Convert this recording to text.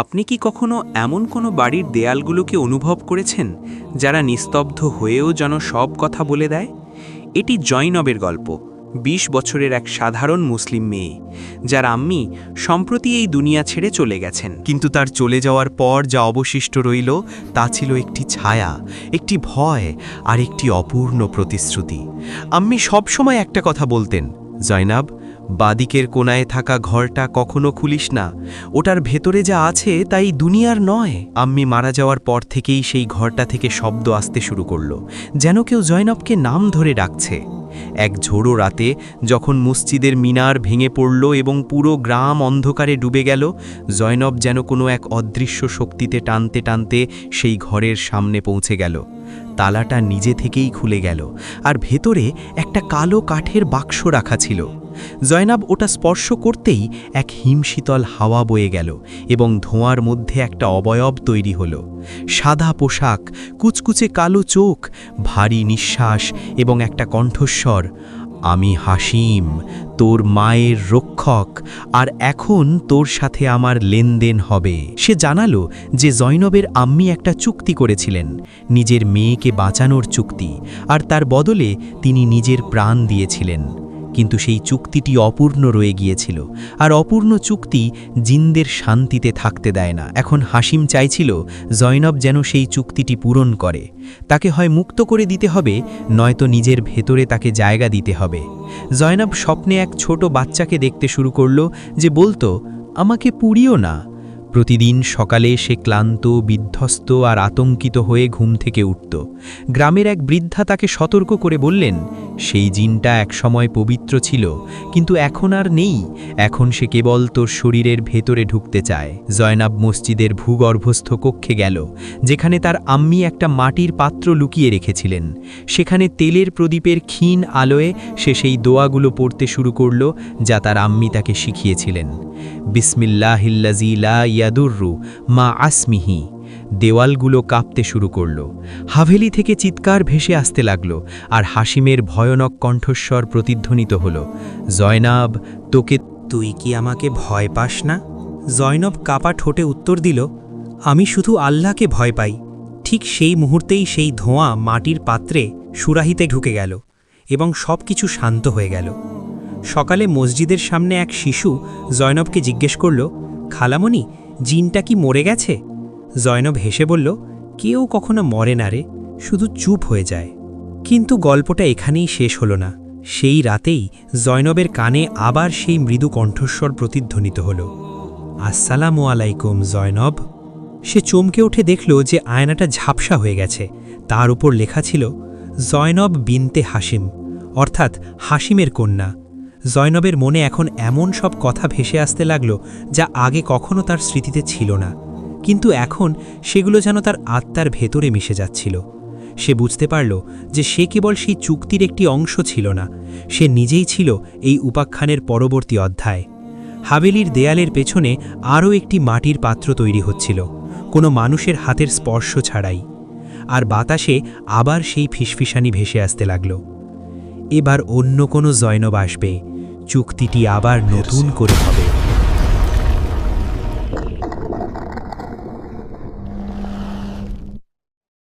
আপনি কি কখনো এমন কোনো বাড়ির দেয়ালগুলোকে অনুভব করেছেন, যারা নিস্তব্ধ হয়েও যেন সব কথা বলে দেয়? এটি জৈনবের গল্প ২০ বছরের এক সাধারণ মুসলিম মেয়ে, যার আম্মি সম্প্রতি এই দুনিয়া ছেড়ে চলে গেছেন। কিন্তু তার চলে যাওয়ার পর যা অবশিষ্ট রইল, তা ছিল একটি ছায়া, একটি ভয় আর একটি অপূর্ণ প্রতিশ্রুতি। আম্মি সবসময় একটা কথা বলতেন, জয়নাব বাদিকের কোনায় থাকা ঘরটা কখনো খুলিস না। ওটার ভেতরে যা আছে তাই দুনিয়ার নয়। আম্মি মারা যাওয়ার পর থেকেই সেই ঘরটা থেকে শব্দ আসতে শুরু করল, যেন কেউ জয়নবকে নাম ধরে ডাকছে। এক ঝোড়ো রাতে যখন মসজিদের মিনার ভেঙে পড়ল এবং পুরো গ্রাম অন্ধকারে ডুবে গেল, জয়নব যেন কোনো এক অদৃশ্য শক্তিতে টানতে টানতে সেই ঘরের সামনে পৌঁছে গেল। তালাটা নিজে থেকেই খুলে গেল, আর ভেতরে একটা কালো কাঠের বাক্স রাখা ছিল। জয়নাব ওটা স্পর্শ করতেই এক হিমশীতল হাওয়া বয়ে গেল এবং ধোঁয়ার মধ্যে একটা অবয়ব তৈরি হলো। সাদা পোশাক, কুচকুচে কালো চোখ, ভারী নিঃশ্বাস এবং একটা কণ্ঠস্বর, আমি হাসিম, তোর মায়ের রক্ষক, আর এখন তোর সাথে আমার লেনদেন হবে। সে জানালো যে জৈনবের আম্মি একটা চুক্তি করেছিলেন, নিজের মেয়েকে বাঁচানোর চুক্তি, আর তার বদলে তিনি নিজের প্রাণ দিয়েছিলেন। কিন্তু সেই চুক্তিটি অপূর্ণ রয়ে গিয়েছিল। আর অপূর্ণ চুক্তি জিনদের শান্তিতে থাকতে দেয় না। এখন হাসিম চাইছিল জয়নব যেন সেই চুক্তিটি পূরণ করে। তাকে হয় মুক্ত করে দিতে হবে, নয়তো নিজের ভেতরে তাকে জায়গা দিতে হবে। জয়নব স্বপ্নে এক ছোট বাচ্চাকে দেখতে শুরু করল যে, বলতো, আমাকে পুড়িও না। প্রতিদিন সকালে সে ক্লান্ত, বিধ্বস্ত আর আতঙ্কিত হয়ে ঘুম থেকে উঠত। গ্রামের এক বৃদ্ধা তাকে সতর্ক করে বললেন, সেই জিনটা একসময় পবিত্র ছিল, কিন্তু এখন আর নেই। এখন সে কেবল তোর শরীরের ভেতরে ঢুকতে চায়। জয়নাব মসজিদের ভূগর্ভস্থ কক্ষে গেল, যেখানে তার আম্মি একটা মাটির পাত্র লুকিয়ে রেখেছিলেন। সেখানে তেলের প্রদীপের ক্ষীণ আলোয় সে সেই দোয়াগুলো পড়তে শুরু করল, যা তার আম্মি তাকে শিখিয়েছিলেন। বিসমিল্লাহিল্লাজি লা ইয়াদুররু মা আসমিহি। দেওয়ালগুলো কাঁপতে শুরু করল। হাভেলি থেকে চিৎকার ভেসে আসতে লাগল আর হাসিমের ভয়ানক কণ্ঠস্বর প্রতিধ্বনিত হল। জয়নাব, তোকে তুই কি আমাকে ভয় পাস না? জয়নব কাপা ঠোঁটে উত্তর দিল, আমি শুধু আল্লাহকে ভয় পাই। ঠিক সেই মুহূর্তেই সেই ধোঁয়া মাটির পাত্রে সুরাহিতে ঢুকে গেল এবং সব কিছু শান্ত হয়ে গেল। সকালে মসজিদের সামনে এক শিশু জয়নবকে জিজ্ঞেস করল, খালামণি জিনটা কি মরে গেছে? জয়নব হেসে বলল, কেউ কখনো মরে না রে, শুধু চুপ হয়ে যায়। কিন্তু গল্পটা এখানেই শেষ হলো না। সেই রাতেই জয়নবের কানে আবার সেই মৃদু কণ্ঠস্বর প্রতিধ্বনিত হল। আসসালামু আলাইকুম, জয়নব। সে চমকে উঠে দেখল যে আয়নাটা ঝাপসা হয়ে গেছে। তার উপর লেখা ছিল, জয়নব বিনতে হাসিম অর্থাৎ হাসিমের কন্যা। জয়নবের মনে এখন এমন সব কথা ভেসে আসতে লাগল যা আগে কখনো তার স্মৃতিতে ছিল না। কিন্তু এখন সেগুলো যেন তার আত্মার ভেতরে মিশে যাচ্ছিল। সে বুঝতে পারল যে সে কেবল সেই চুক্তির একটি অংশ ছিল না, সে নিজেই ছিল এই উপাখ্যানের পরবর্তী অধ্যায়। হাবেলির দেয়ালের পেছনে আরও একটি মাটির পাত্র তৈরি হচ্ছিল, কোনো মানুষের হাতের স্পর্শ ছাড়াই। আর বাতাসে আবার সেই ফিসফিসানি ভেসে আসতে লাগল। এবার অন্য কোনো জয়নব আসবে চুক্তিটি আবার নতুন করে হবে।